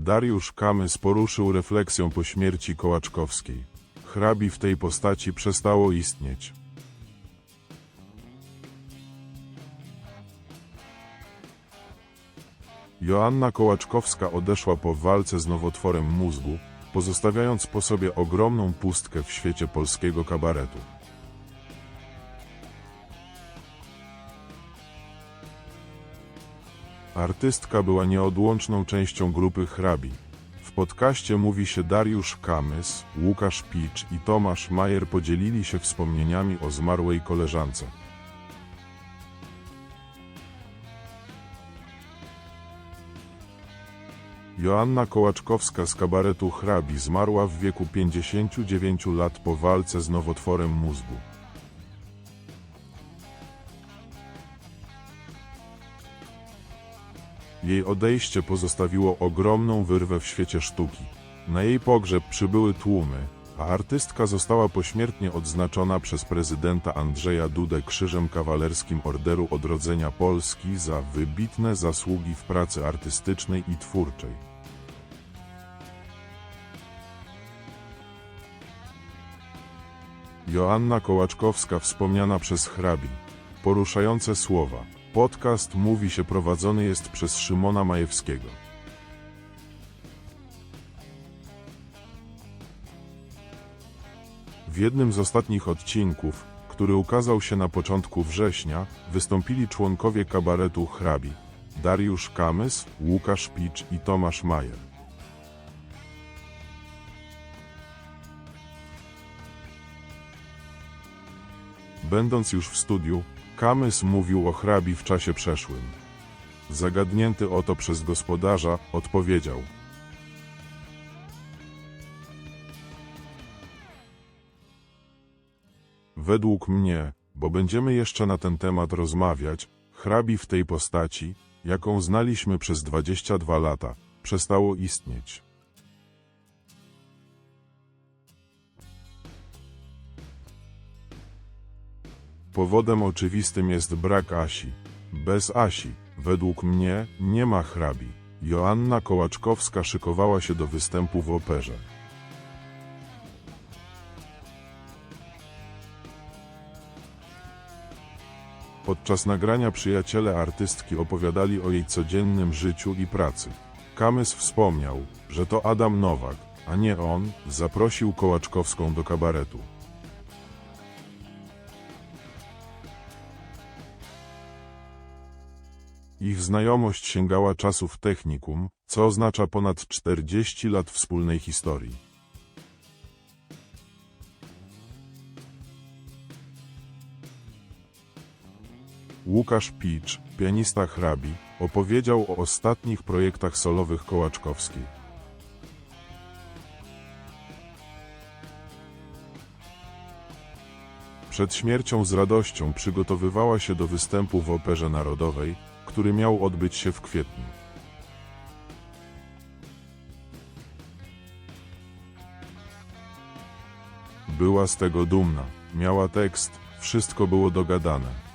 Dariusz Kamys poruszył refleksją po śmierci Kołaczkowskiej. Hrabi w tej postaci przestało istnieć. Joanna Kołaczkowska odeszła po walce z nowotworem mózgu, pozostawiając po sobie ogromną pustkę w świecie polskiego kabaretu. Artystka była nieodłączną częścią grupy hrabi. W podcaście mówi się Dariusz Kamys, Łukasz Picz i Tomasz Majer podzielili się wspomnieniami o zmarłej koleżance. Joanna Kołaczkowska z kabaretu hrabi zmarła w wieku 59 lat po walce z nowotworem mózgu. Jej odejście pozostawiło ogromną wyrwę w świecie sztuki. Na jej pogrzeb przybyły tłumy, a artystka została pośmiertnie odznaczona przez prezydenta Andrzeja Dudę Krzyżem Kawalerskim Orderu Odrodzenia Polski za wybitne zasługi w pracy artystycznej i twórczej. Joanna Kołaczkowska wspomniana przez hrabi. Poruszające słowa. Podcast mówi się prowadzony jest przez Szymona Majewskiego. W jednym z ostatnich odcinków, który ukazał się na początku września, wystąpili członkowie kabaretu hrabi. Dariusz Kamys, Łukasz Picz i Tomasz Majer. Będąc już w studiu, Kamys mówił o hrabi w czasie przeszłym. Zagadnięty o to przez gospodarza, odpowiedział. Według mnie, bo będziemy jeszcze na ten temat rozmawiać, hrabi w tej postaci, jaką znaliśmy przez 22 lata, przestało istnieć. Powodem oczywistym jest brak Asi. Bez Asi, według mnie, nie ma hrabi. Joanna Kołaczkowska szykowała się do występu w operze. Podczas nagrania przyjaciele artystki opowiadali o jej codziennym życiu i pracy. Kamys wspomniał, że to Adam Nowak, a nie on, zaprosił Kołaczkowską do kabaretu. Ich znajomość sięgała czasów technikum, co oznacza ponad 40 lat wspólnej historii. Łukasz Picz, pianista hrabi, opowiedział o ostatnich projektach solowych Kołaczkowskiej. Przed śmiercią z radością przygotowywała się do występu w Operze Narodowej, który miał odbyć się w kwietniu. Była z tego dumna. Miała tekst, wszystko było dogadane.